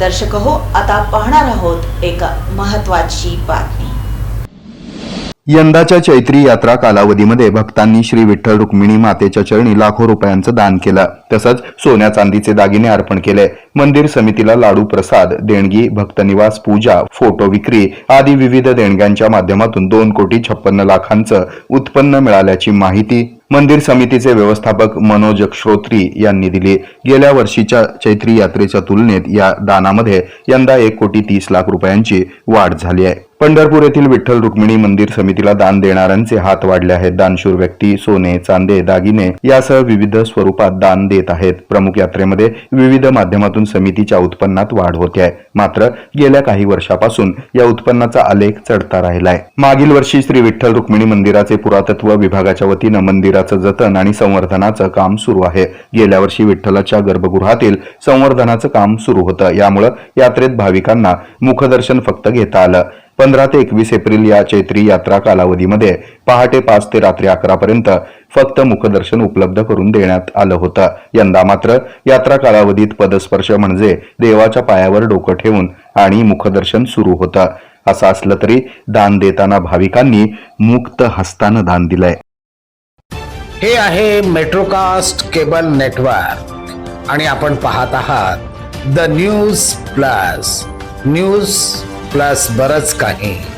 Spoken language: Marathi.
दर्शक हो आता पाहणार आहोत एक महत्वाची बातमी. यंदाच्या चैत्री यात्रा कालावधीमध्ये भक्तांनी श्री विठ्ठल रुक्मिणी मातेच्या चरणी लाखो रुपयांचं दान केलं. तसंच सोन्या चांदीचे दागिने अर्पण केले. मंदिर समितीला लाडू प्रसाद देणगी भक्तनिवास पूजा फोटो विक्री आदी विविध देणग्यांच्या माध्यमातून दोन कोटी छप्पन्न लाखांचं उत्पन्न मिळाल्याची माहिती मंदिर समितीचे व्यवस्थापक मनोज श्रोत्री यांनी दिली. गेल्या वर्षीच्या चैत्री यात्रेच्या तुलनेत या दानामध्ये यंदा एक कोटी तीस लाख रुपयांची वाढ झाली आहे. पंढरपूर येथील विठ्ठल रुक्मिणी मंदिर समितीला दान देणाऱ्यांचे हात वाढले आहेत. दानशूर व्यक्ती सोने चांदे दागिने यासह विविध स्वरूपात दान देत आहेत. प्रमुख यात्रेमध्ये विविध माध्यमातून समितीच्या उत्पन्नात वाढ होते आहे. मात्र गेल्या काही वर्षापासून या उत्पन्नाचा आलेख चढता राहिलाय. मागील वर्षी श्री विठ्ठल रुक्मिणी मंदिराचे पुरातत्व विभागाच्या वतीनं मंदिराचं जतन आणि संवर्धनाचं काम सुरू आहे. गेल्या वर्षी विठ्ठलाच्या गर्भगृहातील संवर्धनाचं काम सुरू होतं. यामुळं यात्रेत भाविकांना मुखदर्शन फक्त घेता आलं. पंधरा ते एकवीस एप्रिल या चैत्री यात्रा कालावधीमध्ये पहाटे पाच ते रात्री अकरा पर्यंत फक्त मुखदर्शन उपलब्ध करून देण्यात आलं होतं. यंदा मात्र यात्रा कालावधीत पदस्पर्श म्हणजे देवाच्या पायावर डोकं ठेवून आणि मुखदर्शन सुरू होतं. असं असलं तरी दान देताना भाविकांनी मुक्त हस्तानं दान दिलंय. हे आहे मेट्रोकास्ट केबल नेटवर्क. आणि आपण पाहत आहात the News Plus. News Plus बरंच काही.